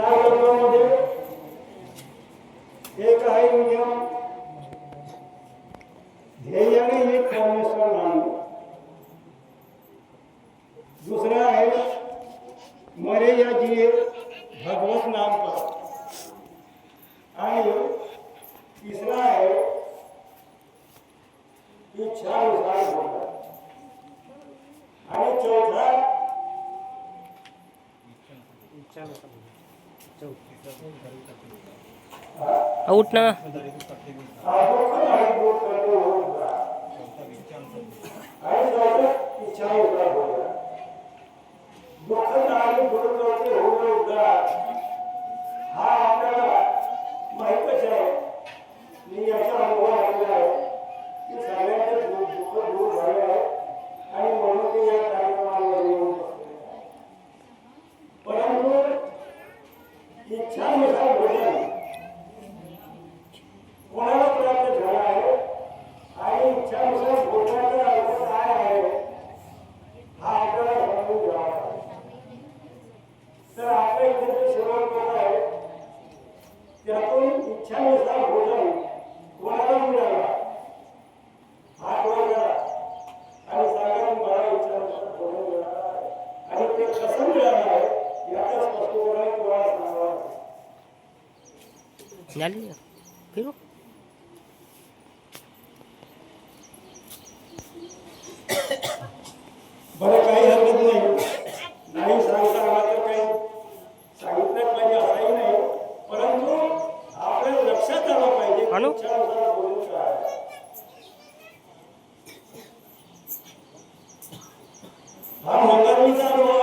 काय वर्गामध्ये एक आहे नियम। ध्येयाने एक परमेश्वर मानू दूसरा है, मरे या जिए भगवत नाम का आए तीसरा है इच्छा अनुसार होता आणि चौथा इच्छा આઉટ ના झाली फिरू बरं काही हरकत नाही नाही सांगता आला तर काही सांगितलं पाहिजे असंही नाही परंतु आपल्या लक्षात आलं पाहिजे अनु हा मोकामीचा अनुभव